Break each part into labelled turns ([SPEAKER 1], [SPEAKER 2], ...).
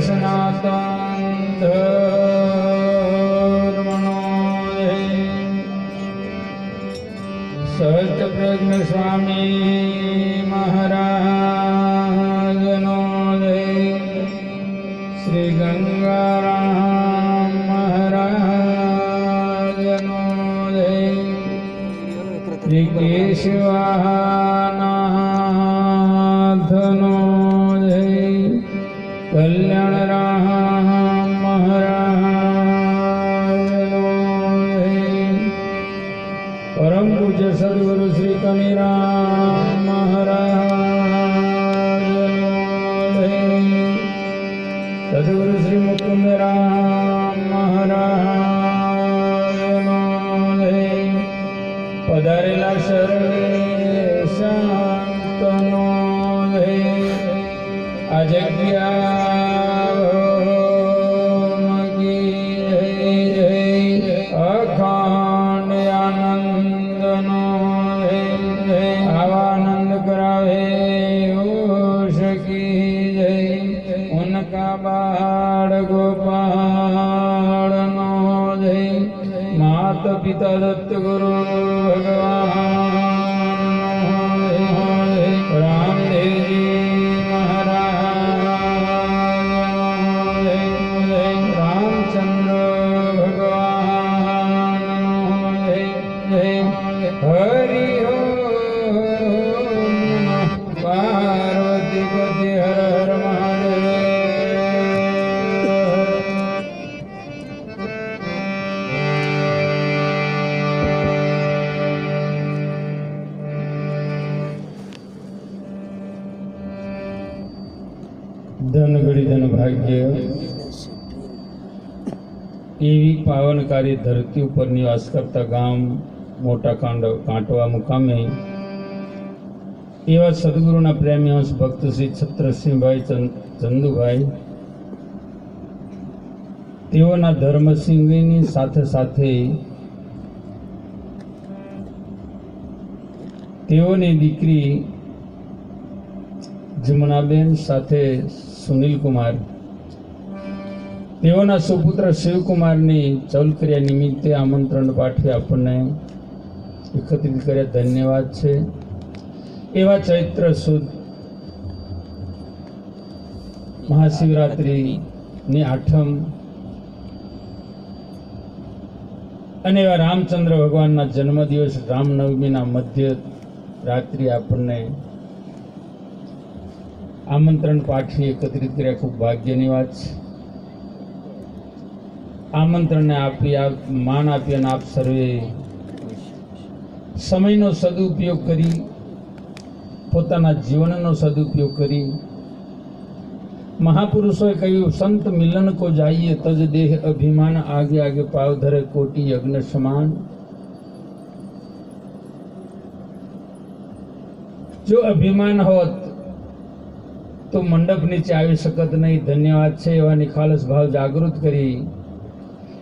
[SPEAKER 1] સનાતન જય સત્યપ્રજ્ઞ સ્વામી મહારાજનો શ્રી ગંગારામ મહારાજનો શ્રી સર્વે સંતનો આ જગ્યા અખંડ આનંદનો આવાનંદ કરાવે શકી જય ઉનકા બાળ ગોપાળનો જય માત પિતા દત્ત ગુરુ પાવનકારી ધરતી ઉપર નિવાસ કરતા ગામ મોટા કાંડ કાંટવા મુકામે એવા સદગુરુના પ્રેમી અંશ ભક્ત શ્રી છત્રસિંહભાઈ ચંદુભાઈ. તેઓના ધર્મસિંહની સાથે સાથે તેઓની દીકરી જમનાબેન સાથે સુનિલ કુમાર તેઓના સુપુત્ર શિવકુમારની ચૌલક્રિયા નિમિત્તે આમંત્રણ પાઠવી આપણને એકત્રિત કર્યા. ધન્યવાદ છે. એવા ચૈત્ર સુદ મહાશિવરાત્રિની આઠમ અને એવા રામચંદ્ર ભગવાનના જન્મદિવસ રામનવમીના મધ્ય રાત્રિ આપણને આમંત્રણ પાઠવી એકત્રિત કર્યા. ખૂબ ભાગ્યની વાત છે. આમંત્રણને આપી, આપ માન આપી અને આપ સર્વે સમયનો સદુપયોગ કરી, પોતાના જીવનનો સદુપયોગ કરી. મહાપુરુષોએ કહ્યું, સંત મિલન કો જાઈએ, તજ દેહ અભિમાન, આગે આગે પાવ ધરે કોટી યજ્ઞ સમાન. જો અભિમાન હોત, તો મંડપ નીચે આવી શકત નહીં. ધન્યવાદ છે એવા નિખાલસ ભાવ જાગૃત કરી.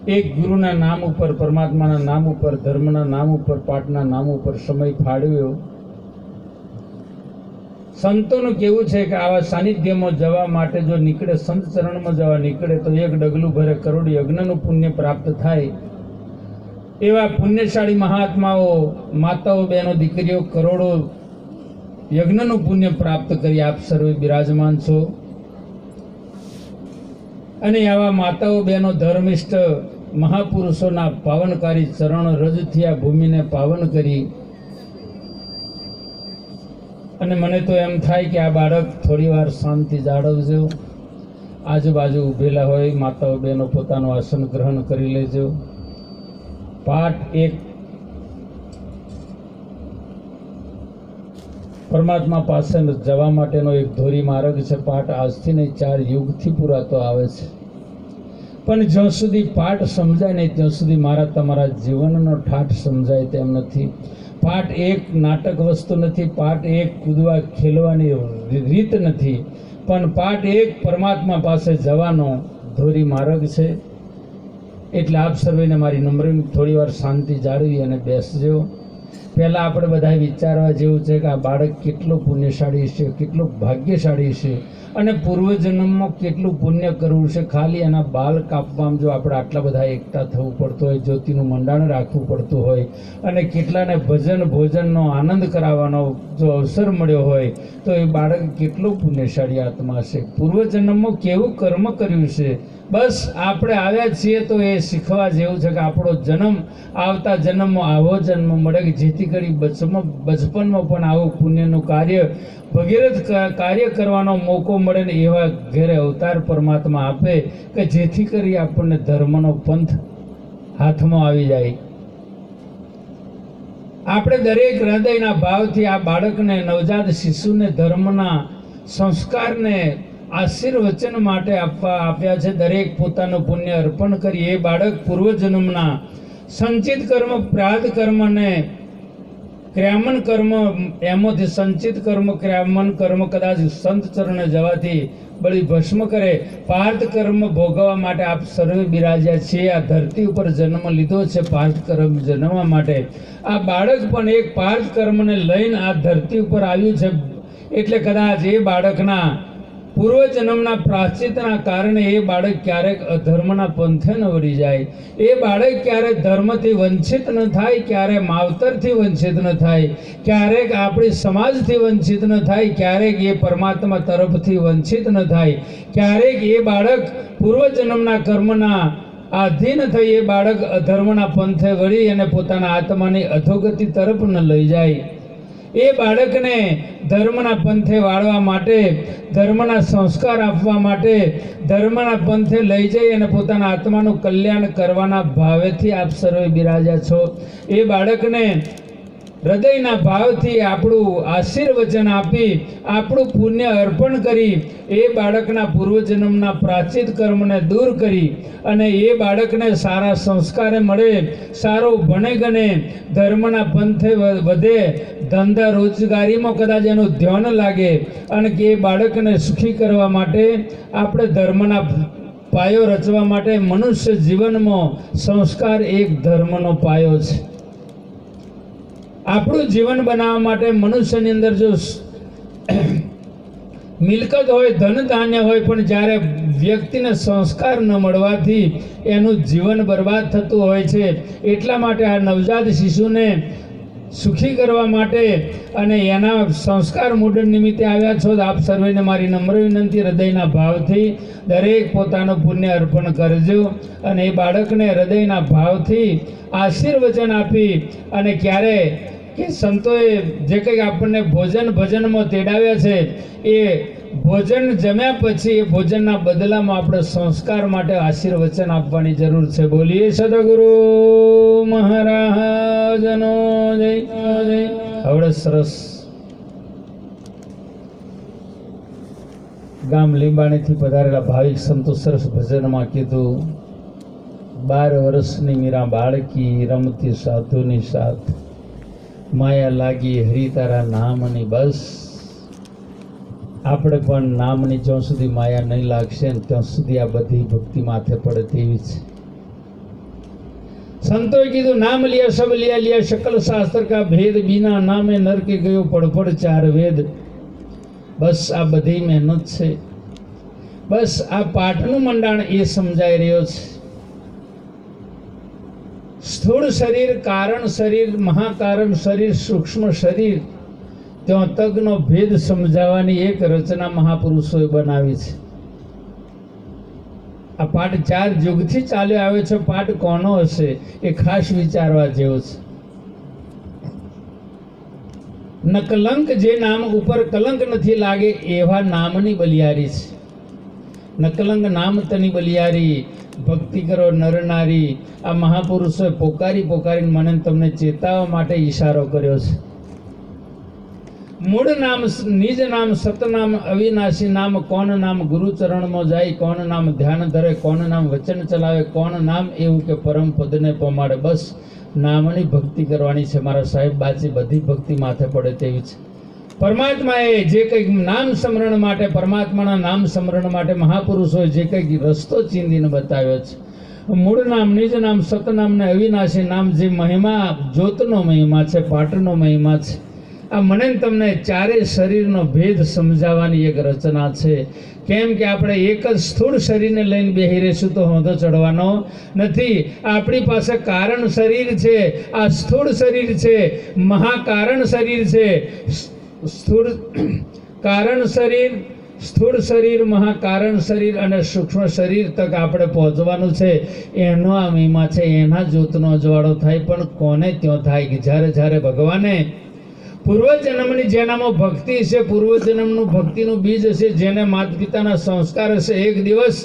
[SPEAKER 1] એક ગુરુના નામ ઉપર, પરમાત્માના નામ ઉપર, ધર્મના નામ ઉપર, પાઠના નામ ઉપર સમય ફાળવ્યો. સંતોનું કેવું છે કે આવા સાનિધ્યમાં જવા માટે જો નીકળે, સંત ચરણમાં જવા નીકળે, તો એક ડગલું ભરે કરોડ યજ્ઞનું પુણ્ય પ્રાપ્ત થાય. એવા પુણ્યશાળી મહાત્માઓ, માતાઓ, બહેનો, દીકરીઓ કરોડો યજ્ઞનું પુણ્ય પ્રાપ્ત કરી આપ સર્વે બિરાજમાન છો. અને આવા માતાઓ, બહેનો, ધર્મિષ્ઠ મહાપુરુષોના પાવનકારી ચરણ રજથી આ ભૂમિને પાવન કરી. અને મને તો એમ થાય કે આ બાળક થોડી વાર શાંતિ જાળવજો. આજુબાજુ ઊભેલા હોય, માતાઓ બહેનો પોતાનું આસન ગ્રહણ કરી લેજો. પાઠ એક. પરમાત્મા પાસે જવા માટેનો એક ધોરી માર્ગ છે. પાઠ આજથી નહીં, ચાર યુગથી પુરાતો આવે છે. પણ જ્યાં સુધી પાઠ સમજાય નહીં, ત્યાં સુધી મારા તમારા જીવનનો ઠાઠ સમજાય તેમ નથી. પાઠ એક નાટક વસ્તુ નથી, પાઠ એક કૂદવા ખેલવાની રીત નથી. પણ પાઠ એક પરમાત્મા પાસે જવાનો ધોરી માર્ગ છે. એટલે આપ સર્વેને મારી નમ્ર થોડી વાર શાંતિ જાળવી અને બેસજો. પહેલાં આપણે બધા વિચારવા જેવું છે કે આ બાળક કેટલું પુણ્યશાળી છે, કેટલું ભાગ્યશાળી છે અને પૂર્વજન્મમાં કેટલું પુણ્ય કરવું છે. ખાલી એના બાલ કાપવામાં જો આપણે આટલા બધા એકઠા થવું પડતું હોય, જ્યોતિનું મંડાણ રાખવું પડતું હોય અને કેટલાને ભજન ભોજનનો આનંદ કરાવવાનો જો અવસર મળ્યો હોય, તો એ બાળક કેટલું પુણ્યશાળી આત્મા છે. પૂર્વજન્મમાં કેવું કર્મ કર્યું છે બસ આપણે આવ્યા છીએ તો એ શીખવા જેવું છે કે આપણો જન્મ આવતા જન્મમાં આવો જન્મ મળે કે જેથી કરી બચપનમાં પણ આવું પુણ્યનું કાર્ય ભગીરથ કાર્ય કરવાનો મોકો મળે ને એવા ઘેરે અવતાર પરમાત્મા આપે કે જેથી કરી આપણને ધર્મનો પંથ હાથમાં આવી જાય. આપણે દરેક હૃદયના ભાવથી આ બાળકને નવજાત શિશુને ધર્મના સંસ્કારને આશીર્વચન માટે આપવા આપ્યા છે. દરેક પોતાનું પુણ્ય અર્પણ કરી એ બાળક પૂર્વજન્મના સંચિત કર્મ પ્રાદ કર્મને ક્રિયામન કર્મ એમાંથી સંચિત કર્મ ક્રિયામન કર્મ કદાચ સંત ચરણે જવાથી બળી ભસ્મ કરે. પાર્થ કર્મ ભોગવવા માટે આપ સર્વે બિરાજ્યા છીએ. આ ધરતી ઉપર જન્મ લીધો છે. પાર્થ કર્મ જન્મવા માટે. આ બાળક પણ એક પાર્થ કર્મને લઈને આ ધરતી ઉપર આવ્યું છે. એટલે કદાચ એ બાળકના પૂર્વજન્મના પ્રાશ્ચિતના કારણે એ બાળક ક્યારેક અધર્મના પંથે ન વળી જાય. એ બાળક ક્યારેક ધર્મથી વંચિત ન થાય, ક્યારે માવતરથી વંચિત ન થાય, ક્યારેક આપણી સમાજથી વંચિત ન થાય, ક્યારેક એ પરમાત્મા તરફથી વંચિત ન થાય, ક્યારેક એ બાળક પૂર્વજન્મના કર્મના આધીન થઈ એ બાળક અધર્મના પંથે વળી અને પોતાના આત્માની અધોગતિ તરફ ન લઈ જાય. એ બાળકને ધર્મના પંથે વાળવા માટે, ધર્મના સંસ્કાર આપવા માટે, ધર્મના પંથે લઈ જઈ અને પોતાના આત્માનું કલ્યાણ કરવાના ભાવેથી આપ સર્વે બિરાજા છો. એ બાળકને હૃદયના ભાવથી આપણું આશીર્વચન આપી, આપણું પુણ્ય અર્પણ કરી, એ બાળકના પૂર્વજન્મના પ્રાચિત કર્મને દૂર કરી અને એ બાળકને સારા સંસ્કારે મળે, સારો ભણે ગણે, ધર્મના પંથે વધે, ધંધા રોજગારીમાં કદાચ એનું ધ્યાન લાગે અને કે એ બાળકને સુખી કરવા માટે, આપણે ધર્મના પાયો રચવા માટે મનુષ્ય જીવનમાં સંસ્કાર એક ધર્મનો પાયો છે. આપણું જીવન બનાવવા માટે મનુષ્યની અંદર જો મિલકત હોય, ધન ધાન્ય હોય, પણ જ્યારે વ્યક્તિને સંસ્કાર ન મળવાથી એનું જીવન બરબાદ થતું હોય છે. એટલા માટે આ નવજાત શિશુને સુખી કરવા માટે અને એના સંસ્કાર મુંડન નિમિત્તે આવ્યા છો આપ સર્વેને મારી નમ્ર વિનંતી, હૃદયના ભાવથી દરેક પોતાનું પુણ્ય અર્પણ કરજો અને એ બાળકને હૃદયના ભાવથી આશીર્વચન આપી અને ક્યારે કે સંતોએ જે કંઈક આપણને ભોજન ભજનમાં તેડાવ્યા છે એ ભોજન જમ્યા પછી એ ભોજનના બદલામાં આપણે સંસ્કાર માટે આશીર્વચન આપવાની જરૂર છે. બોલીએ સદગુરુ મહારાજનો જય હવે સરસ. ગામ લીંબાણીથી પધારેલા ભાવિક સંતો સરસ ભજનમાં કીધું, બાર વર્ષની મીરા બાળકી રમતી સાધુની સાથ, માયા લાગી હરિતારા નામની બસ. આપણે પણ નામની જ્યાં સુધી માયા નહીં લાગશે ને ત્યાં સુધી આ બધી ભક્તિ માથે પડે તેવી છે. સંતોએ કીધું, નામ લિયા સબ લિયા લિયા, શકલ શાસ્ત્ર કા ભેદ બીના નામે નરકે ગયો પડપડ ચાર વેદ. બસ આ બધી મહેનત છે. બસ આ પાઠનું મંડાણ એ સમજાઈ રહ્યો છે. સ્થૂળ શરીર કારણ શરીર, મહાકારણ શરીર, સૂક્ષ્મ શરીર ત્યાં તગનો ભેદ સમજાવવાની એક રચના મહાપુરુષોએ બનાવી છે. આ પાઠ ચાર યુગથી ચાલ્યો આવે છે. પાઠ કોનો હશે એ ખાસ વિચારવા જેવો છે. નકલંક જે નામ ઉપર કલંક નથી લાગે એવા નામની બલિયારી છે. નકલંક નામ તની બલિયારી, ભક્તિ કરો નરનારી આ મહાપુરુષોએ પોકારી પોકારીને મને તમને ચેતાવવા માટે ઈશારો કર્યો છે. મૂળ નામ નિજ નામ, સતનામ, અવિનાશી નામ, કોણ નામ, ગુરુચરણમાં જાય, કોણ નામ ધ્યાન ધરે, કોણ નામ વચન ચલાવે, કોણ નામ એવું કે પરમ પદને પમાડે. બસ નામની ભક્તિ કરવાની છે મારા સાહેબ બાજી બધી ભક્તિ માથે પડે તેવી છે. પરમાત્માએ જે કંઈક નામ સ્મરણ માટે, પરમાત્માના નામ સ્મરણ માટે મહાપુરુષોએ જે કંઈક રસ્તો ચીંધીને બતાવ્યો છે. મૂળ નામ, નિજ નામ, સતનામ ને અવિનાશી નામ જે મહિમા, જ્યોતનો મહિમા છે, પાટનો મહિમા છે. આ મને તમને ચારેય શરીરનો ભેદ સમજાવવાની એક રચના છે. કેમ કે આપણે એક જ સ્થૂળ શરીરને લઈને બેહી રહીશું તો હોંધો ચડવાનો નથી. આપણી પાસે કારણ શરીર છે, આ સ્થૂળ શરીર છે, મહાકારણ શરીર છે. સ્થૂળ કારણ શરીર, સ્થૂળ શરીર, મહાકારણ શરીર અને સૂક્ષ્મ શરીર તક આપણે પહોંચવાનું છે. એનો આ મહિમા છે, એના જ્યોતનો અજવાળો થાય, પણ કોને ત્યાં થાય કે જ્યારે જ્યારે ભગવાને પૂર્વજન્મની જેનામાં ભક્તિ છે, પૂર્વજન્મનું ભક્તિનું બીજ હશે, જેને માતા પિતાના સંસ્કાર હશે. એક દિવસ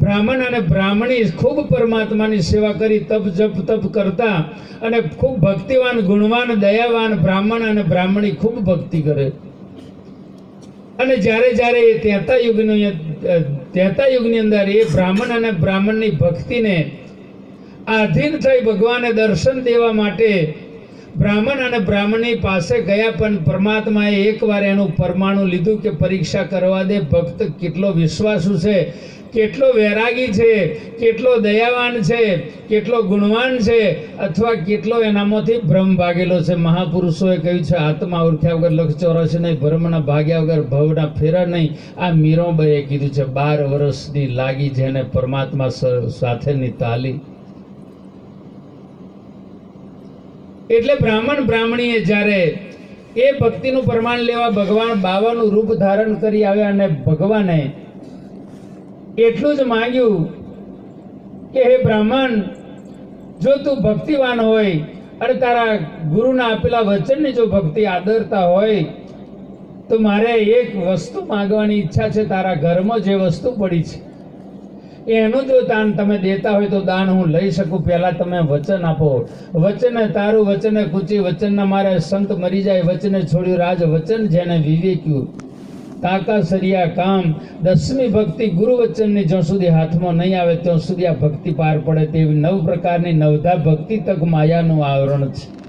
[SPEAKER 1] બ્રાહ્મણ અને બ્રાહ્મણી ખૂબ પરમાત્માની સેવા કરી, તપ જપ તપ કરતા અને ખૂબ ભક્તિવાન, ગુણવાન, દયાવાન બ્રાહ્મણ અને બ્રાહ્મણી ખૂબ ભક્તિ કરે. અને જ્યારે જ્યારે એ ત્રેતા યુગની ત્રેતા યુગની અંદર એ બ્રાહ્મણ અને બ્રાહ્મણની ભક્તિને આધીન થઈ ભગવાને દર્શન દેવા માટે બ્રાહ્મણ અને બ્રાહ્મણની પાસે ગયા પણ પરમાત્માએ એકવાર એનું પરમાણુ લીધું કે પરીક્ષા કરવા દે. ભક્ત કેટલો વિશ્વાસુ છે, કેટલો વૈરાગી છે, કેટલો દયાવાન છે, કેટલો ગુણવાન છે, અથવા કેટલો એનામાંથી ભ્રમ ભાગેલો છે. મહાપુરુષોએ કહ્યું છે, આત્મા ઓળખ્યા વગર લક્ષ ચોરાશી નહીં, ભ્રમના ભાગ્યા વગર ભવના ફેરા નહીં. આ મીરોબાઈએ કીધું છે, બાર વર્ષની લાગી જેને પરમાત્મા સાથેની તાલી એટલે બ્રાહ્મણ બ્રાહ્મણીએ જ્યારે એ ભક્તિનું પ્રમાણ લેવા ભગવાન બાવાનું રૂપ ધારણ કરી આવ્યા અને ભગવાને એટલું જ માંગ્યું કે હે બ્રાહ્મણ, જો તું ભક્તિવાન હોય અને તારા ગુરુના આપેલા વચનની જો ભક્તિ આદરતા હોય, તો મારે એક વસ્તુ માગવાની ઈચ્છા છે, તારા ઘરમાં જે વસ્તુ પડી છે. એનું જો દાન તમે દેતા હોય તો દાન હું લઈ શકું. પહેલાં તમે વચન આપો. વચને તારું વચને કૂચી, વચનના મારે સંત મરી જાય, વચને છોડ્યું રાજ વચન જેને વિવેક્યું. કાકા સરિયા કામ, દસમી ભક્તિ ગુરુ વચનની જ્યાં સુધી હાથમાં નહીં આવે, ત્યાં સુધી આ ભક્તિ પાર પડે તેવી નવ પ્રકારની નવધા ભક્તિ તક માયાનું આવરણ છે.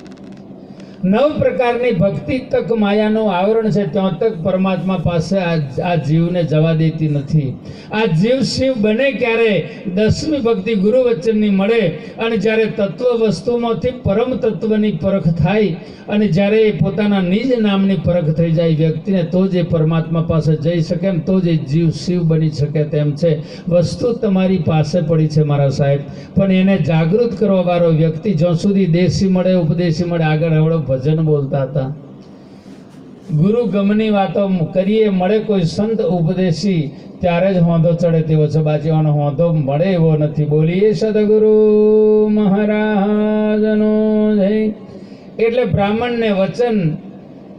[SPEAKER 1] નવ પ્રકારની ભક્તિ તક માયાનું આવરણ છે, ત્યાં તક પરમાત્મા પાસે આ જીવને જવા દેતી નથી. આ જીવ શિવ બને ક્યારે? દસમી ભક્તિ ગુરુ વચનની મળે અને જ્યારે તત્વ વસ્તુમાંથી પરમ તત્વની પરખ થાય અને જ્યારે એ પોતાના નિજ નામની પરખ થઈ જાય વ્યક્તિને, તો જ એ પરમાત્મા પાસે જઈ શકે એમ, તો જ એ જીવ શિવ બની શકે તેમ છે. વસ્તુ તમારી પાસે પડી છે મારા સાહેબ. પણ એને જાગૃત કરવા વાળો વ્યક્તિ જ્યાં સુધી દેશી મળે, ઉપદેશી મળે, આગળ હવડો ભજન બોલતા હતા. ગુરુ ગમની વાતો કરીએ, મળે કોઈ સંત ઉપદેશી, ત્યારે જ હોંધો ચડે તેવો છે બાજીવાનો હોંધો મળે એવો નથી. બોલીએ સદગુરુ મહારાજનો જય. એટલે બ્રાહ્મણને વચન,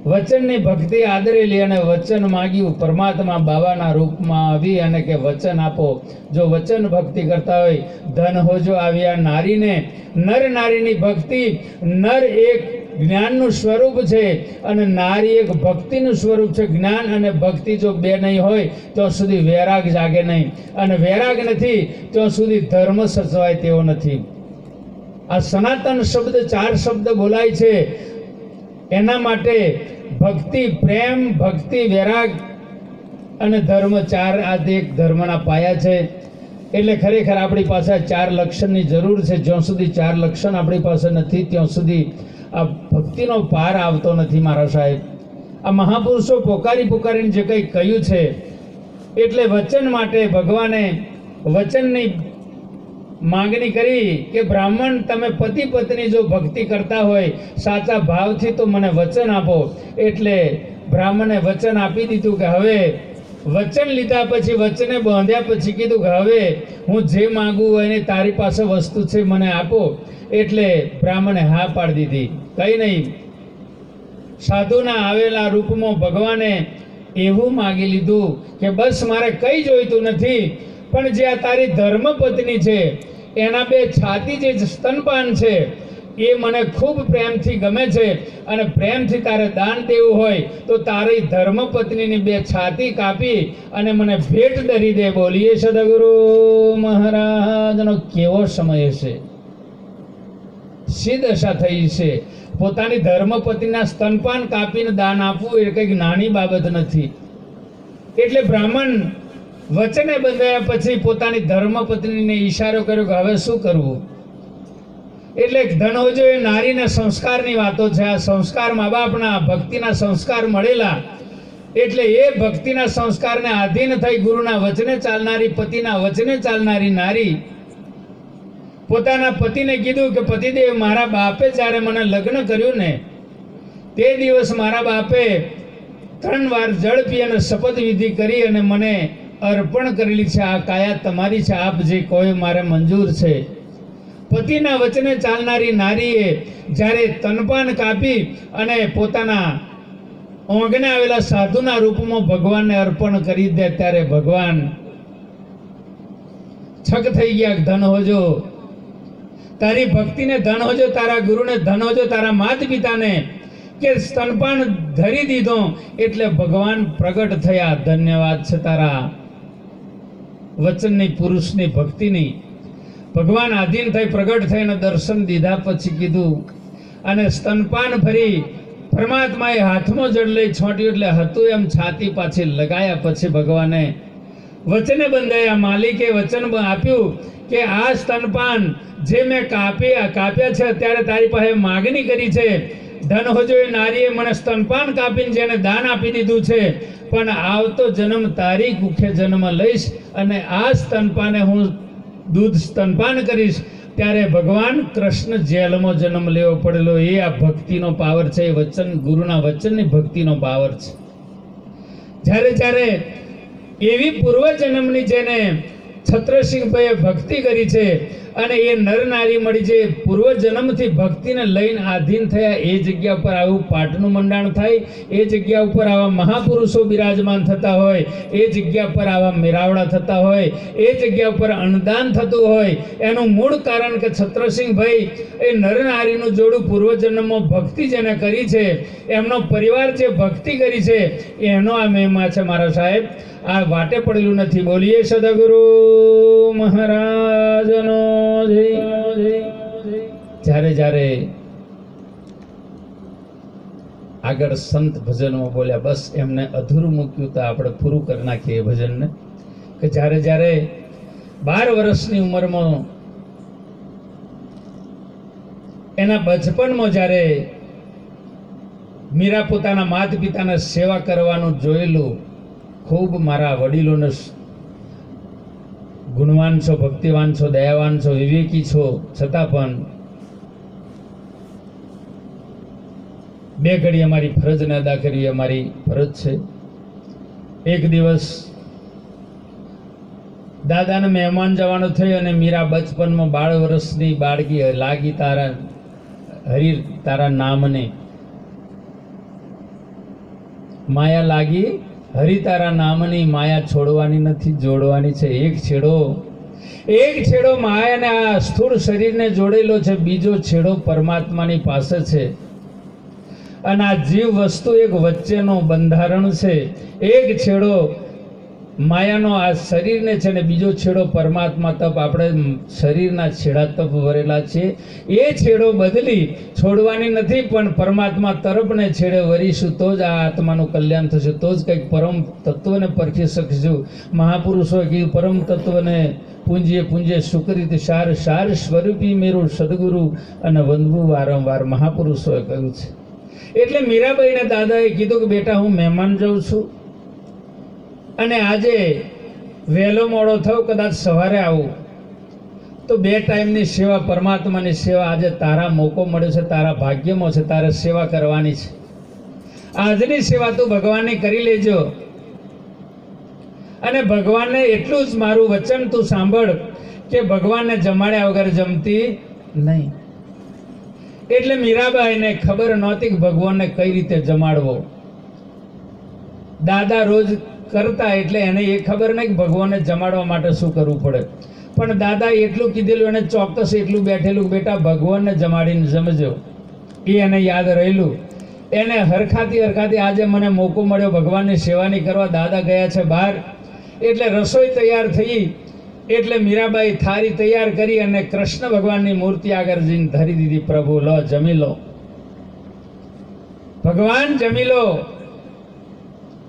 [SPEAKER 1] વચનની ભક્તિ આદરેલી અને વચન માગ્યું. પરમાત્મા બાબાના રૂપમાં આવી અને કે વચન આપો. જો વચન ભક્તિ કરતા હોય, ધન હોજો આવ્યા નારીને. નર નારીની ભક્તિ, નર એક જ્ઞાનનું સ્વરૂપ છે અને નારી એક ભક્તિનું સ્વરૂપ છે. જ્ઞાન અને ભક્તિ જો બે નહીં હોય, ત્યાં સુધી વૈરાગ જાગે નહીં. અને વૈરાગ નથી, ત્યાં સુધી ધર્મ સચવાય તેવો નથી. આ સનાતન શબ્દ ચાર શબ્દ બોલાય છે. એના માટે ભક્તિ, પ્રેમ, ભક્તિ, વૈરાગ અને ધર્મ ચાર આ એક ધર્મના પાયા છે. એટલે ખરેખર આપણી પાસે ચાર લક્ષણની જરૂર છે. જ્યાં સુધી ચાર લક્ષણ આપણી પાસે નથી, ત્યાં સુધી આ ભક્તિનો પાર આવતો નથી મારા સાહેબ. આ મહાપુરુષો પોકારી પોકારીને જે કંઈ કહ્યું છે, એટલે વચન માટે ભગવાને વચનની માંગણી કરી કે, બ્રાહ્મણ, તમે પતિ પત્ની જો ભક્તિ કરતા હોય, સાચા ભાવથી તો મને વચન આપો. એટલે બ્રાહ્મણે વચન આપી દીધું કે, હવે વચન લીધા પછી, વચને બાંધ્યા પછી કીધું કે, હવે હું જે માગું હોય એની તારી પાસે વસ્તુ છે, મને આપો. એટલે બ્રાહ્મણે હા પાડી દીધી. કઈ નહીં. સાધુના આવેલા રૂપમાં ભગવાને એવું માગી લીધું કે, બસ, મારે કઈ જોઈતું નથી, પણ જે આ તારી ધર્મપત્ની છે, એના બે છાતી જે સ્તનપાન છે એ મને ખૂબ પ્રેમથી ગમે છે અને પ્રેમથી તારે દાન દેવું હોય તો તારી ધર્મપત્નીની બે છાતી કાપી અને મને ભેટ ધરી દે, બોલીએ સદગુરુ મહારાજનો કેવો સમય છે? સી દશા થઈ છે? પોતાની ધર્મપતિના સ્તનપાન કાપીને દાન આપવું એ કંઈક નાની બાબત નથી. એટલે બ્રાહ્મણ વચને બંધાયા પછી પોતાની ધર્મપત્નીને ઈશારો કર્યો કે હવે શું કરવું? એટલે ધનોજો એ નારીને સંસ્કારની વાતો છે. આ સંસ્કાર મા બાપના ભક્તિના સંસ્કાર મળેલા એટલે એ ભક્તિના સંસ્કારને આધીન થઈ ગુરુના વચને ચાલનારી, પતિના વચને ચાલનારી નારી પોતાના પતિને કીધું કે, પતિદેવ, મારા બાપે જ્યારે મને લગ્ન કર્યું ને, તે દિવસ મારા બાપે ત્રણ વાર જળ પી અને શપથ વિધિ કરી અને મને અર્પણ કરેલી છે. આ કાયા તમારી છે. આપ જે કોઈ મારે મંજૂર છે. પતિના વચને ચાલનારી નારીએ જ્યારે તનપાન કાપી અને પોતાના ઓંગને આવેલા સાધુના રૂપમાં ભગવાનને અર્પણ કરી દે ત્યારે ભગવાન છક થઈ ગયા ધન હોજો. તારી ભક્તિને ધન હોજો, તારા ગુરુને ધન હોજો, તારા માત પિતાને કે સ્તનપાન ધરી દીધો એટલે ભગવાન પ્રગટ થયા. ધન્યવાદ છે તારા વચનની, પુરુષની, ભક્તિની. ભગવાન આધીન થઈ પ્રગટ થઈને દર્શન દીધા, પછી કીધું, અને સ્તનપાન ફરી પરમાત્માએ હાથમાં જળ લઈ છોટ્યું એટલે હતું એમ છાતી પાછી લગાયા પછી ભગવાને વચને બંધાયા. માલિકે વચન આપ્યું કે આ સ્તનપાન જે મેં કાપ્યા કાપ્યા છે, અત્યારે તારી પાસે માગણી કરી છે. ધન હોજો નારીએ મને સ્તનપાન કાપીને જેને દાન આપી દીધું છે, પણ આવતો જન્મ તારી કુખે જન્મ લઈશ અને આ સ્તનપાને હું દૂધ સ્તનપાન કરીશ, ત્યારે ભગવાન કૃષ્ણ જેલમાં જન્મ લેવો પડેલો એ આ ભક્તિનો પાવર છે. એ વચન, ગુરુના વચનની ભક્તિનો પાવર છે. જ્યારે જ્યારે એવી પૂર્વજન્મની જેને છત્રસિંહભાઈએ ભક્તિ કરી છે અને એ નર નારી મળી જે પૂર્વજન્મથી ભક્તિને લઈને આધીન થયા, એ જગ્યા ઉપર આવું પાટનું મંડાણ થાય, એ જગ્યા ઉપર આવા મહાપુરુષો બિરાજમાન થતા હોય, એ જગ્યા પર આવા મેરાવડા થતા હોય, એ જગ્યા ઉપર અન્નદાન થતું હોય, એનું મૂળ કારણ કે છત્રસિંહભાઈ એ નર નારીનું જોડું પૂર્વજન્મમાં ભક્તિ જેને કરી છે, એમનો પરિવાર જે ભક્તિ કરી છે, એનો આ મહિમા છે મારા સાહેબ. આ વાટે પડેલું નથી. બોલીએ સદગુરુ મહારાજનો. જ્યારે જ્યારે આગળ સંત ભજનમાં બોલ્યા, બસ એમને અધૂરું મૂક્યું તો આપણે પૂરું કરી નાખીએ ભજનને. કે જ્યારે જ્યારે બાર વર્ષની ઉંમરમાં એના બચપનમાં જ્યારે મીરા પોતાના માત પિતાને સેવા કરવાનું જોયેલું, ખૂબ મારા વડીલોને ગુણવાન છો, ભક્તિવાન છો, દયાવાન છો, વિવેકી છો, છતાં પણ બે ઘડી અમારી ફરજને અદા કરવી અમારી ફરજ છે. એક દિવસ દાદાને મહેમાન જવાનું થયું અને મીરા બચપનમાં બાળ વર્ષની બાળકી લાગી તારા હરી તારા નામને. માયા લાગી હરી તારા નામની માયા છોડવાની નથી, જોડવાની છે. એક છેડો એક છેડો માયાને આ સ્થૂળ શરીરને જોડેલો છે, બીજો છેડો પરમાત્માની પાસે છે. અને આ જીવ વસ્તુ એક વચ્ચેનો બંધારણ છે. એક છેડો માયાનો આ શરીરને છે ને બીજો છેડો પરમાત્મા તપ આપણે શરીરના છેડા તપ વરેલા છે. એ છેડો બદલી છોડવાની નથી, પણ પરમાત્મા તરફને છેડે વરીશું. તો જ આ આત્માનું કલ્યાણ થશે. તો જ કંઈક પરમ તત્વને પરખી શકીશું. મહાપુરુષોએ કીધું, પરમ તત્વને પૂંજીએ પૂંજે સુકરીત સાર સાર સ્વરૂપી મેરું સદગુરુ અને વંદવું વારંવાર. મહાપુરુષોએ કહ્યું છે. એટલે મીરાબાઈને દાદાએ કીધું કે બેટા, હું મહેમાન જાઉં છું. અને આજે વહેલો મોડો થયો, કદાચ સવારે આવું. તો બે ટાઈમની સેવા, પરમાત્માની સેવા આજે તારા મોકો મળ્યો છે, તારા ભાગ્યમાં છે, તારે સેવા કરવાની છે. આજની સેવા તું ભગવાનની કરી લેજો. અને ભગવાનને એટલું જ મારું વચન તું સાંભળ કે ભગવાનને જમાડ્યા વગર જમતી નહીં. એટલે મીરાબાઈને ખબર નહોતી કે ભગવાનને કઈ રીતે જમાડવો. દાદા રોજ કરતા એટલે એને એ ખબર નહીં કે ભગવાનને જમાડવા માટે શું કરવું પડે. પણ દાદા એટલું કીધેલું, એને ચોક્કસ એટલું બેઠેલું બેટા, ભગવાનને જમાડીને જમજો. એ એને યાદ રહેલું. એને હરખાતી હરખાતી આજે મને મોકો મળ્યો, ભગવાનની સેવાની કરવા દાદા ગયા છે બહાર. એટલે રસોઈ તૈયાર થઈ, એટલે મીરાબાઈ થાળી તૈયાર કરી અને કૃષ્ણ ભગવાનની મૂર્તિ આગળ જઈને ધરી દીધી, પ્રભુ, લો, જમી લો. ભગવાન, જમી લો.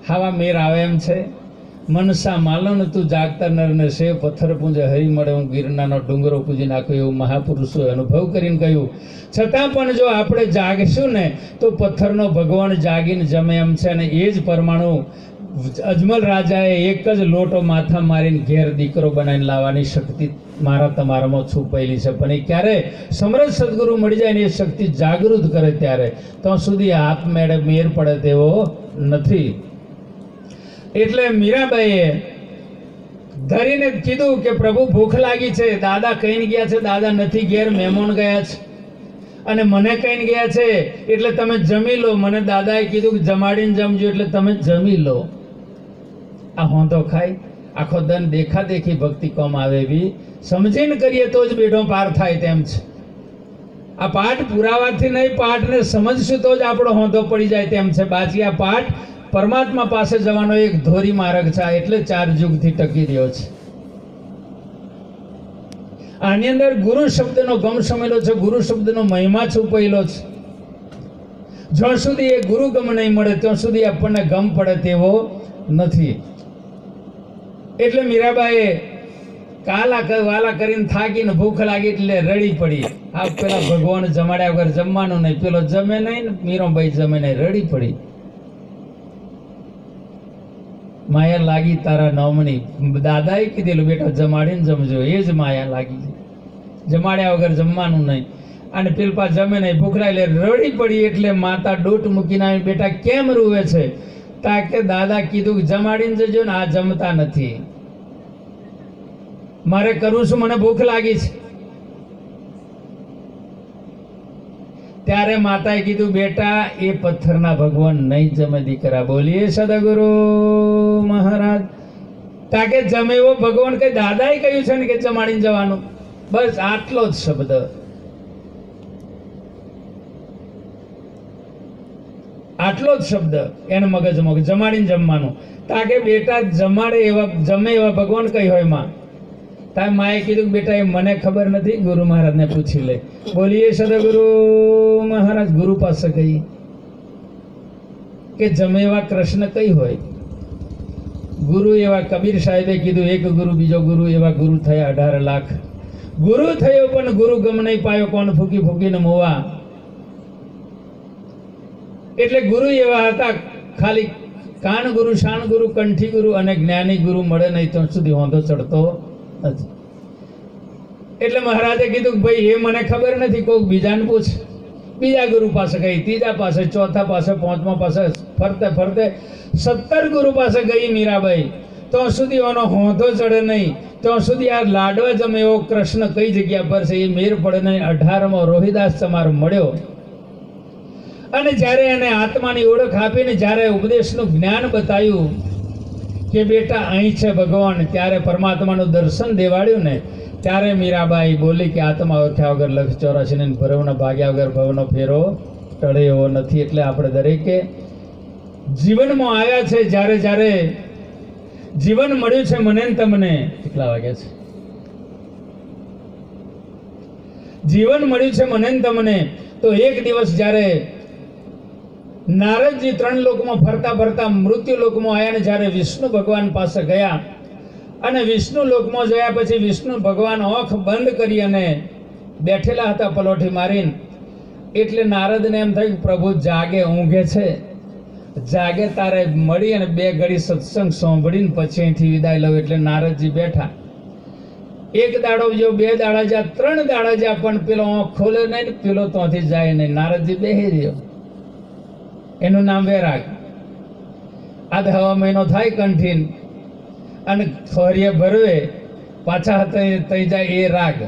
[SPEAKER 1] ખાવા મેર આવે એમ છે. મનસા માલન તું જાગતા નરને સેવ પથ્થર પૂંજે હરી મળે હું ગિરનારનો ડુંગરો પૂજી નાખ્યો એવું મહાપુરુષોએ અનુભવ કરીને કહ્યું. છતાં પણ જો આપણે જાગશું ને, તો પથ્થરનો ભગવાન જાગીને જમે એમ છે અને એ જ પરમાણુ અજમલ રાજાએ એક જ લોટો માથા મારીને ઘેર દીકરો બનાવીને લાવવાની શક્તિ મારા તમારામાં છુપાયેલી છે. પણ એ ક્યારે સમરજ સદગુરુ મળી જાય ને એ શક્તિ જાગૃત કરે ત્યારે. તો સુધી હાથ મેળે મેર પડે તેવો નથી. એટલે મીરાબાઈએ ધરીને કીધું કે પ્રભુ ભૂખ લાગી છે, દાદા કહીને ગયા છે, દાદા, નથી ઘેર, મહેમાન ગયા છે. અને મને કહીને ગયા છે, એટલે તમે જમી લો. મને દાદાએ કીધું કે જમાડીને જમજો, એટલે તમે જમી લો. આ હોંધો ખાય આખો દન દેખા દેખી ભક્તિ કોમ આવે એવી. સમજીને કરીએ તો જ બેઠો પાર થાય તેમ છે. આ પાઠ પુરાવાથી નહીં, પાઠને સમજશું તો જ આપણો હોંધો પડી જાય તેમ છે. બાકી આ પાઠ પરમાત્મા પાસે જવાનો એક ધોરી માર્ગ છે એટલે ચાર યુગથી ટકી રહ્યો છે. આની અંદર ગુરુ શબ્દનો ગમ સમેલો છે, ગુરુ શબ્દનો મહિમા છુપાયેલો છે. જ્યાં સુધી એ ગુરુ ગમ નહીં મળે, ત્યાં સુધી આપણને ગમ પડે તેવો નથી. એટલે મીરાબાઈએ કાલા વાલા કરીને થાકીને ભૂખ લાગી એટલે રડી પડી. આ પેલા ભગવાન જમાડ્યા વગર જમવાનું નહીં, પેલો જમે નહીં ને મીરાબાઈ જમે નહીં, રડી પડી. માયા લાગી તારા નવમણી દાદાએ કીધેલું, બેટા, જમાડીને જમજો. એ જ માયા લાગી જમાડ્યા વગર જમવાનું નહીં. અને પેલપા જમે નહીં. ભૂખરા એટલે રડી પડી એટલે માતા ડોટ મૂકીને આવી, બેટા, કેમ રૂવે છે? તા કે દાદા કીધું, જમાડીને જજો ને આ જમતા નથી. મારે કરવું છું? મને ભૂખ લાગી છે. ત્યારે માતાએ કીધું, બેટા, એ પથ્થરના ભગવાન નહીં જમે દીકરા. બોલીએ, સદગુરુ મહારાજ. તાકે જમે એવો ભગવાન કઈ દાદાએ કહ્યું છે ને કે જમાડીને જવાનું? બસ આટલો જ શબ્દ. આટલો જ શબ્દ એને મગજમાં કે જમાડીને જમવાનું. તાકે બેટા, જમાડે એવા, જમે એવા ભગવાન કઈ હોયમાં? તાર માએ કીધું બેટા, એ મને ખબર નથી, ગુરુ મહારાજને પૂછી લે. બોલીએ સદગુરુ મહારાજ, ગુરુ પાસે ગઈ. કે જમે એવા કૃષ્ણ કઈ હોય? ગુરુ એવા કબીર સાહેબે કીધું, એક ગુરુ, બીજો ગુરુ, એવા ગુરુ થયા અઢાર લાખ. ગુરુ થયો, પણ ગુરુ ગમ નહીં પાયો, કોણ ફૂકી ફૂકીને મોવા? એટલે ગુરુ એવા હતા, ખાલી કાન ગુરુ, શાન ગુરુ, કંઠી ગુરુ અને જ્ઞાની ગુરુ મળે નહીં, ત્યાં સુધી વાંધો ચડતો એટલે મહારાજે કીધું કે ભાઈ, એ મને ખબર નથી, કોઈક બીજાને પૂછ. બીજા ગુરુ પાસે ગઈ, ત્રીજા પાસે, ચોથા પાસે, પાંચમા પાસે, ફરતે ફરતે સત્તર ગુરુ પાસે ગઈ મીરાબાઈ. તો સુધી એનો હોંધો ચડે નહીં. તો સુધી આ લાડવા જમે એવો કૃષ્ણ કઈ જગ્યા પર છે, એ મેર પડે નહીં. અઢારમાં રોહિદાસ તમારો મળ્યો. અને જ્યારે એને આત્માની ઓળખ આપીને જ્યારે ઉપદેશનું જ્ઞાન બતાવ્યું કે બેટા, અહીં છે ભગવાન, ત્યારે પરમાત્માનું દર્શન દેવાડ્યું ને, ત્યારે મીરાબાઈ બોલી કે આત્મા ઓળખ્યા વગર લક્ષ ચોરાશી ને ભરવના ભાગ્યા વગર ભવનો ફેરો ટળે એવો નથી. એટલે આપણે દરેકે જીવનમાં આવ્યા છે, જ્યારે જ્યારે જીવન મળ્યું છે મને તમને. કેટલા વાગ્યા છે? જીવન મળ્યું છે મને તમને. તો એક દિવસ જ્યારે નારદજી ત્રણ લોકમાં ફરતા ફરતા મૃત્યુ લોકમાં આવ્યા ને જ્યારે વિષ્ણુ ભગવાન પાસે ગયા અને વિષ્ણુ લોકમાં જયા પછી વિષ્ણુ ભગવાન આંખ બંધ કરી અને બેઠેલા હતા પલોઠી મારીને. એટલે નારદને એમ થયું પ્રભુ જાગે, ઊંઘે છે. જાગે તારે મળી અને બે ઘડી સત્સંગ સાંભળીને પછી અહીંથી વિદાય લઉં એટલે નારદજી બેઠા. એક દાડો જો, બે દાડા જા, ત્રણ દાડા જા, પણ પેલો આંખ ખોલે નહીં ને પેલો ત્યાંથી જાય નહીં. નારદજી બેહી રહ્યો. એનું નામ વૈરાગ. આધ હવા મહિનો થાય કંઠીન, અને ખોરીએ ભરવે, પાછા તઈ જાય એ રાગ.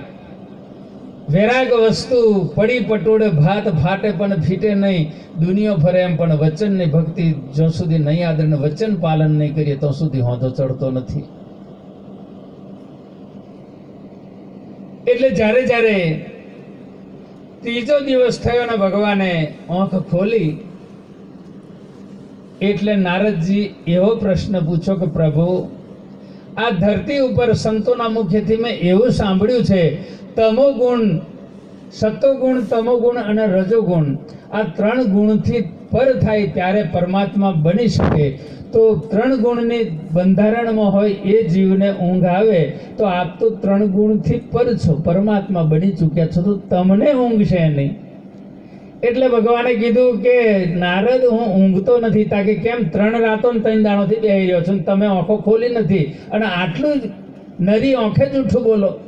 [SPEAKER 1] વૈરાગ વસ્તુ પડી પટોળે, ભાત ફાટે પણ ફીટે નહીં, દુનિયા ફરે એમ પણ વચનની ભક્તિ જ્યાં સુધી નહીં આદરને વચન પાલન નહીં કરીએ તો સુધી હોંધો ચડતો નથી. એટલે જ્યારે જ્યારે ત્રીજો દિવસ થયો ને ભગવાને આંખ ખોલી એટલે નારદજી એવો પ્રશ્ન પૂછો કે, પ્રભુ, આ ધરતી ઉપર સંતોના મુખ્યથી મેં એવું સાંભળ્યું છે, તમો ગુણ, સત્વગુણ, તમોગુણ તમો ગુણ અને રજો ગુણ આ ત્રણ ગુણથી પર થાય ત્યારે પરમાત્મા બની શકે. તો ત્રણ ગુણની બંધારણમાં હોય એ જીવને ઊંઘ આવે, તો આપ તો ત્રણ ગુણથી પર છો, પરમાત્મા બની ચૂક્યા છો, તો તમને ઊંઘ છે નહીં. એટલે ભગવાને કીધું કે, નારદ, હું ઊંઘતો નથી તાકે કેમ ત્રણ રાતો ત્રણ દાણોથી બેહી રહ્યો છું તમે આંખો ખોલી નથી. અને આટલું જ નરી આંખે જ ઉઠું બોલો.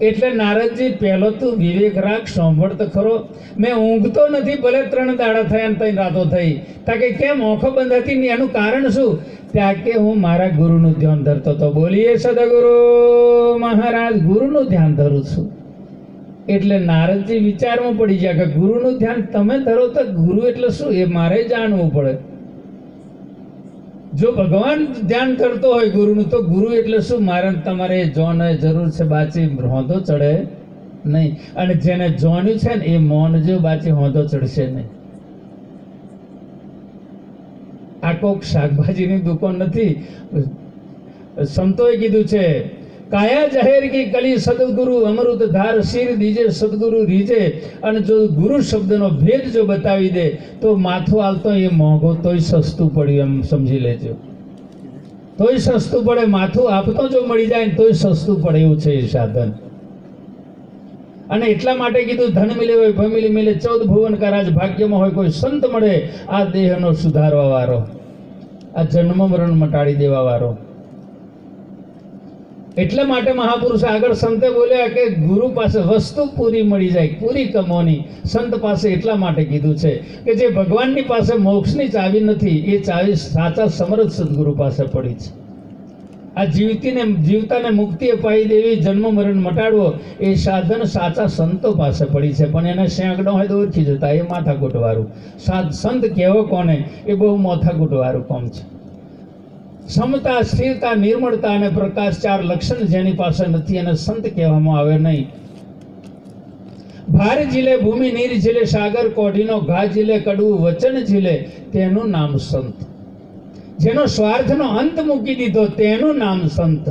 [SPEAKER 1] એટલે નારદજી, પહેલો તું વિવેક રાખ, સાંભળ તો ખરો. મેં ઊંઘતો નથી, ભલે ત્રણ દાડા થયા ને ત્રણ રાતો થઈ. તાકે કેમ આંખો બંધ હતી ને એનું કારણ શું? ત્યાં કે હું મારા ગુરુનું ધ્યાન ધરતો તો બોલીએ, સદગુરુ મહારાજ, ગુરુનું ધ્યાન ધરું છું. એટલે નારદજી વિચારમાં પડી ગયા કે ગુરુનું ધ્યાન તમે ધરો તો ગુરુ એટલે શું? એ મારે જાણવું પડે. જો ભગવાન ધ્યાન કરતો હોય ગુરુનું, તો ગુરુ એટલે શું? મારે તમારે જોન જરૂર છે બાચી હોંધો ચડે નહીં. અને જેને જોન્યું છે ને, એ મૌન જો બાચી હોંધો ચડશે નહીં. આ કોક શાકભાજીની દુકાન નથી. સંતોએ કીધું છે કાયા જાહેર કી કલી સદગુરુ અમૃત ધાર શિર દીજે, સદગુરુ રીજે. અને જો ગુરુ શબ્દનો ભેદ જો બતાવી દે, તો માથું હાલતો એ મોંઘો તોય સસ્તું પડ્યું એમ સમજી લેજો. તોય સસ્તું પડે, માથું આપતો જો મળી જાય તોય સસ્તું પડે એવું છે એ સાધન. અને એટલા માટે કીધું, ધન મિલે હોય ફેમિલી મિલે ચૌદ ભુવન કરાજ ભાગ્યમાં હોય, કોઈ સંત મળે, આ દેહનો સુધારવા વાળો આ જન્મ મરણ મટાડી દેવા વાળો એટલા માટે મહાપુરુષ આગળ સંતે બોલ્યા કે ગુરુ પાસે વસ્તુ પૂરી મળી જાય, પૂરી કમોની સંત પાસે એટલા માટે કીધું છે કે જે ભગવાનની પાસે મોક્ષની ચાવી નથી, એ ચાવી સાચા સમર્થ સદગુરુ પાસે પડી છે. આ જીવતીને, જીવતાને મુક્તિ અપાવી દેવી, જન્મ મરણ મટાડવો, એ સાધન સાચા સંતો પાસે પડી છે. પણ એને શેંકડો હોય તો ઓળખી જતા, એ માથાકૂટવાળું. સાત સંત કહેવો કોને? એ બહુ માથાકૂટવાળું કોમ છે? સમતા, સ્થિરતા, નિર્મળતા અને પ્રકાશ ચાર લક્ષણ જેની પાસે નથી એને સંત કહેવામાં આવે નહીં. ભાર જીલે ભૂમિ, નીર જીલે સાગર, કોઢીનો ઘા જીલે કડવું વચન જીલે તેનું નામ સંત. જેનો સ્વાર્થનો અંત મૂકી દીધો, તેનું નામ સંત.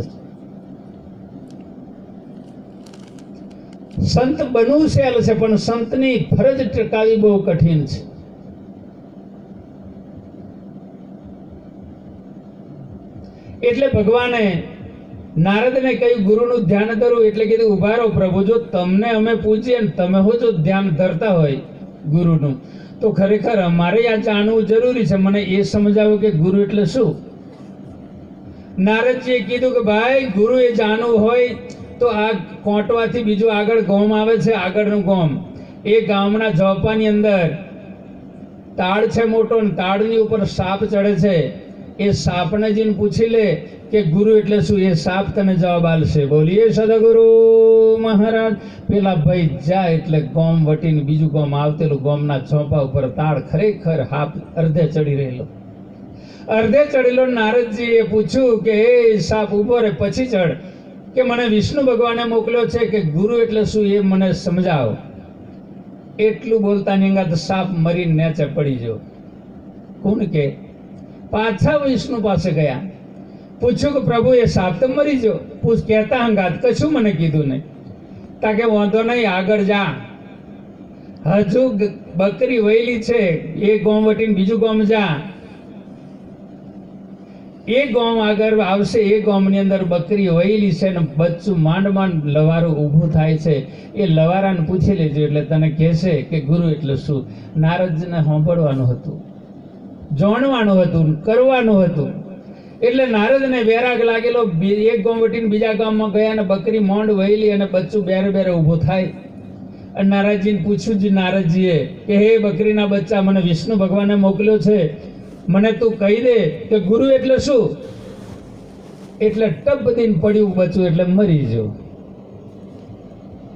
[SPEAKER 1] સંત બનવું સહેલ છે, પણ સંતની ફરજ ટકાવી બહુ કઠિન છે. એટલે ભગવાને નારદને કહ્યું, ગુરુનું ધ્યાન ધરવું એટલે કીધું ઊભા રહો પ્રભુ, જો તમને અમે પૂછીએ ને તમે હો જો ધ્યાન ધરતા હોય ગુરુનું. તો ખરેખર અમારે આ જાણવું જરૂરી છે. મને એ સમજાવો કે ગુરુ એટલે શું? નારદજીએ કીધું કે, ભાઈ, ગુરુ એ જાણવું હોય તો આ કોટવાથી બીજું આગળ ગોમ આવે છે, આગળનું ગોમ. એ ગામના ઝોપાની અંદર તાળ છે મોટો ને તાળની ઉપર સાપ ચડે છે. એ સાપને જઈને પૂછી લે કે, ગુરુ, એટલે શું એ સાપ તને જવાબ આલશે બોલીએ સદગુરુ મહારાજ. પેલા ભાઈ જાય એટલે ગોમ વટીને બીજું ગોમ આવતેલું ગોમના ચોપા ઉપર તાળ ખરેખર હાપ અર્ધે ચડી રહેલો. અર્ધે ચડેલો નારદજીએ પૂછ્યું કે, એ સાપ ઊભો રે, પછી ચડ. કે, મને વિષ્ણુ ભગવાને મોકલ્યો છે કે, ગુરુ, એટલે શું એ મને સમજાવો? એટલું બોલતા નીંગા સાપ મરીને નેચે પડી ગયો. કોણ કે? પાછા વિષ્ણુ પાસે ગયા. પૂછ્યું કે પ્રભુ એ સાપ તો મરી ગયો. પૂછ, કહેતા હંગાત કશું મને કીધું નહીં. તાકે વાંધો નહીં, આગળ જા. હજુ બકરી વહેલી છે. એ ગોમ વટીને બીજું ગોમ જા. એ ગોમ આગળ આવશે, એ ગોમની અંદર બકરી વહેલી છે ને બચ્ચું માંડ માંડ લવારું ઊભું થાય છે. એ લવારાને પૂછી લેજો, એટલે તને કહેશે કે, ગુરુ, એટલે શું? નારદજીને સાંભળવાનું હતું. જાણવાનું હતું, કરવાનું હતું. એટલે નારદને વેરાગ લાગેલો એક ગામ વટીને બીજા ગામમાં ગયા અને બકરી મોંડ વહેલી અને બચ્ચું બેરે બેરે ઊભું થાય. અને નારદજીને પૂછ્યું જ નારદજીએ કે, હે બકરીના બચ્ચા, મને વિષ્ણુ ભગવાને મોકલ્યો છે. મને તું કહી દે કે ગુરુ એટલે શું? એટલે ટપ દિન પડ્યું બચ્ચું, એટલે મરી ગયું.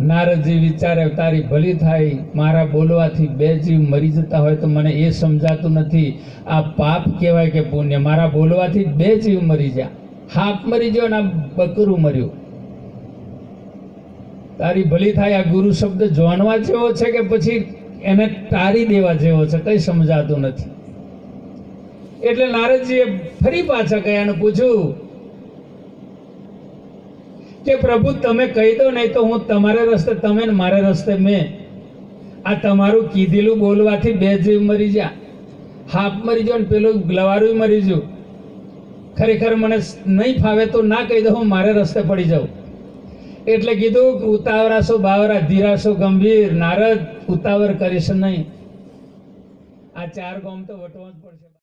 [SPEAKER 1] નારદજી વિચારે, તારી ભલી થાય, મારા બોલવાથી બે જીવ મરી જતા હોય તો મને એ સમજાતું નથી. આ પાપ કહેવાય કે પુણ્ય? મારા બોલવાથી બે જીવ મરી ગયા. હાપ મરી ગયો અને આ બકરું મર્યું. તારી ભલી થાય, આ ગુરુ શબ્દ જાણવા જેવો છે કે પછી એને તારી દેવા જેવો છે? કંઈ સમજાતું નથી. એટલે નારદજીએ ફરી પાછા ગયા પૂછ્યું કે પ્રભુ, તમે કહી દો નહીં તો હું તમારે રસ્તે, તમે ને મારે રસ્તે મેં. આ તમારું કીધેલું બોલવાથી બે જીવ મરી જા. હાફ મરી જાઓ ને પેલું ગ્લવારું મરી ગયું ખરેખર મને નહીં ફાવે તો ના કહી દો, હું મારે રસ્તે પડી જાઉં. એટલે કીધું કે ઉતાવળાશો બાવરા ધીરાશો, ગંભીર, નારદ ઉતાવર કરીશ નહીં. આ ચાર ગામ તો વટવા જ પડશે.